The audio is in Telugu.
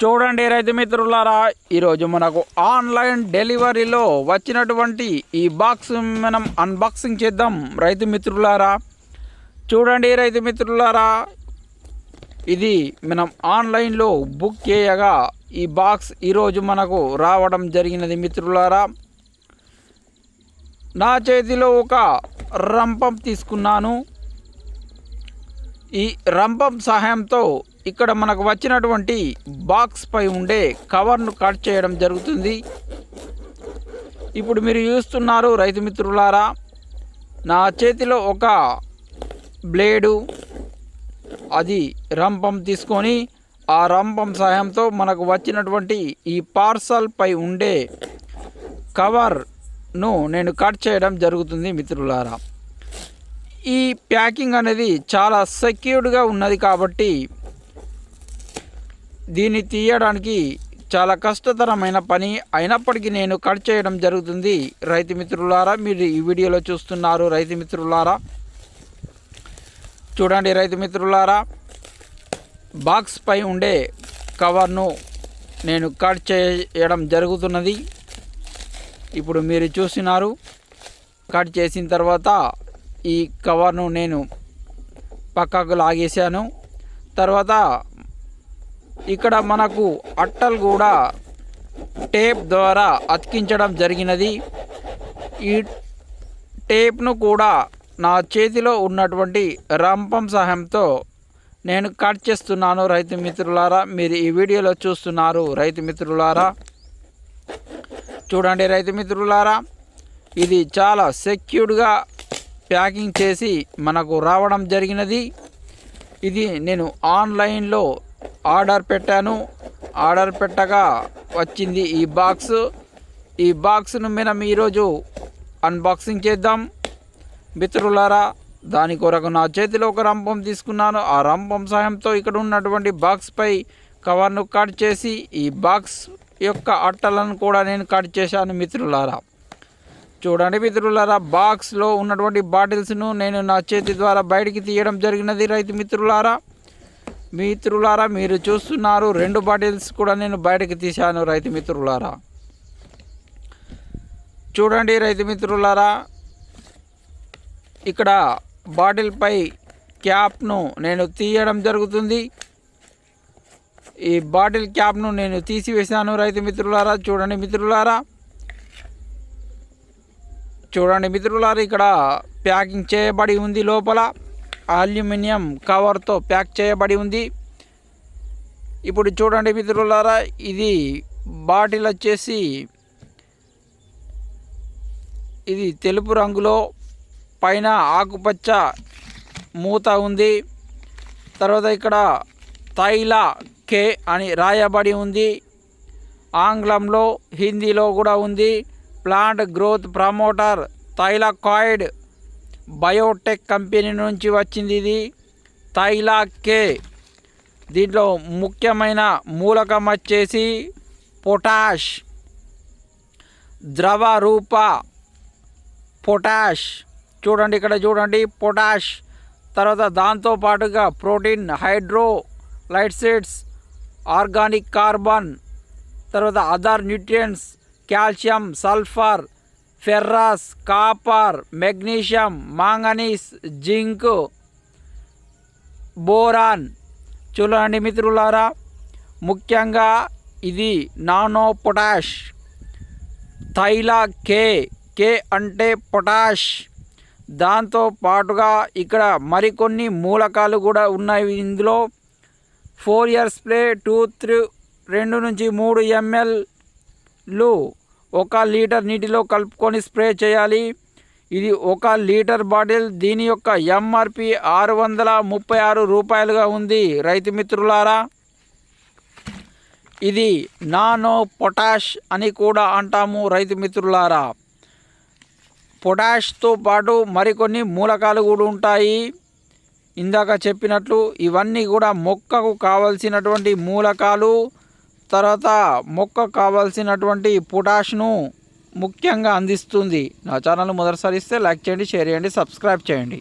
చూడండి రైతు మిత్రులారా ఈరోజు మనకు ఆన్లైన్ డెలివరీలో వచ్చినటువంటి ఈ బాక్స్ మనం అన్బాక్సింగ్ చేద్దాం రైతు మిత్రులారా. చూడండి రైతు మిత్రులారా ఇది మనం ఆన్లైన్లో బుక్ చేయగా ఈ బాక్స్ ఈరోజు మనకు రావడం జరిగినది మిత్రులారా. నా చేతిలో ఒక రంపం తీసుకున్నాను. ఈ రంపం సహాయంతో ఇక్కడ మనకు వచ్చినటువంటి బాక్స్ పై ఉండే కవర్ను కట్ చేయడం జరుగుతుంది. ఇప్పుడు మీరు చూస్తున్నారు రైతు మిత్రులారా నా చేతిలో ఒక బ్లేడు అది రంపం తీసుకొని ఆ రంపం సహాయంతో మనకు వచ్చినటువంటి ఈ పార్సల్ పై ఉండే కవర్ను నేను కట్ చేయడం జరుగుతుంది మిత్రులారా. ఈ ప్యాకింగ్ అనేది చాలా సెక్యూర్డ్గా ఉన్నది కాబట్టి దీన్ని తీయడానికి చాలా కష్టతరమైన పని అయినప్పటికీ నేను కట్ చేయడం జరుగుతుంది. రైతు మిత్రులారా మీరు ఈ వీడియోలో చూస్తున్నారు రైతు మిత్రులారా. చూడండి రైతు మిత్రులారా బాక్స్ పై ఉండే కవర్ను నేను కట్ చేయడం జరుగుతున్నది. ఇప్పుడు మీరు చూసినారు కట్ చేసిన తర్వాత ఈ కవర్ను నేను పక్కకు లాగేశాను. తర్వాత ఇక్కడ మనకు అట్టలు కూడా టేప్ ద్వారా అతికించడం జరిగినది. ఈ టేప్ను కూడా నా చేతిలో ఉన్నటువంటి రంపం సహాయంతో నేను కట్ చేస్తున్నాను రైతు మిత్రులారా. మీరు ఈ వీడియోలో చూస్తున్నారు రైతు మిత్రులారా. చూడండి రైతు మిత్రులారా ఇది చాలా సెక్యూర్డ్గా ప్యాకింగ్ చేసి మనకు రావడం జరిగినది. ఇది నేను ఆన్లైన్లో ఆర్డర్ పెట్టాను. ఆర్డర్ పెట్టగా వచ్చింది ఈ బాక్స్. ఈ బాక్స్ను మనం ఈరోజు అన్బాక్సింగ్ చేద్దాం. మిత్రులారా దాని కొరకు నా చేతిలో ఒక రంపం తీసుకున్నాను. ఆ రంపం సహాయంతో ఇక్కడ ఉన్నటువంటి బాక్స్పై కవర్ను కట్ చేసి ఈ బాక్స్ యొక్క అట్టలను కూడా నేను కట్ చేశాను మిత్రులారా. చూడండి మిత్రులారా బాక్స్లో ఉన్నటువంటి బాటిల్స్ను నేను నా చేతి ద్వారా బయటికి తీయడం జరిగినది రైతు మిత్రులారా. మిత్రులారా మీరు చూస్తున్నారు రెండు బాటిల్స్ కూడా నేను బయటకు తీశాను రైతు మిత్రులారా. చూడండి రైతు మిత్రులారా ఇక్కడ బాటిల్పై క్యాప్ను నేను తీయడం జరుగుతుంది. ఈ బాటిల్ క్యాప్ను నేను తీసివేశాను రైతు మిత్రులారా చూడండి మిత్రులారా. చూడండి మిత్రులారా ఇక్కడ ప్యాకింగ్ చేయబడి ఉంది లోపల. అల్యూమినియం కవర్తో ప్యాక్ చేయబడి ఉంది. ఇప్పుడు చూడండి మిత్రులారా ఇది బాటిల్ వచ్చేసి ఇది తెలుపు రంగులో పైన ఆకుపచ్చ మూత ఉంది. తర్వాత ఇక్కడ తైల కే అని రాయబడి ఉంది. ఆంగ్లంలో హిందీలో కూడా ఉంది. Plant growth promoter thylakoid biotech company నుంచి వచ్చింది ఇది. తైలాకే దీంట్లో ముఖ్యమైన మూలకం వచ్చేసి పొటాష్. ద్రవ రూప పొటాష్. చూడండి ఇక్కడ చూడండి పొటాష్. తర్వాత దాంతో పాటుగా protein hydrolysates organic carbon తర్వాత other nutrients calcium sulphur ferrous copper magnesium manganese zinc boron. చూడండి మిత్రులారా ముఖ్యంగా ఇది నానో పొటాష్. తైల కే కే అంటే పొటాష్. దాంతో పాటుగా ఇక్కడ మరికొన్ని మూలకాలు కూడా ఉన్నాయి. ఇందులో four years play two three రెండు నుంచి మూడు ఎంఎల్లు ఒక లీటర్ నీటిలో కలుపుకొని స్ప్రే చేయాలి. ఇది ఒక లీటర్ బాటిల్. దీని యొక్క ఎంఆర్పి ఆరు వందల ముప్పై ఆరు రూపాయలుగా ఉంది. రైతు మిత్రులారా ఇది నానో పొటాష్ అని కూడా అంటాము రైతు మిత్రులారా. పొటాష్తో పాటు మరికొన్ని మూలకాలు కూడా ఉంటాయి. ఇందాక చెప్పినట్లు ఇవన్నీ కూడా మొక్కకు కావలసినటువంటి మూలకాలు. తర్వాత మొక్క కావాల్సినటువంటి పొటాష్ను ముఖ్యంగా అందిస్తుంది. నా ఛానల్ మొదటిసారి ఇస్తే లైక్ చేయండి షేర్ చేయండి సబ్స్క్రైబ్ చేయండి.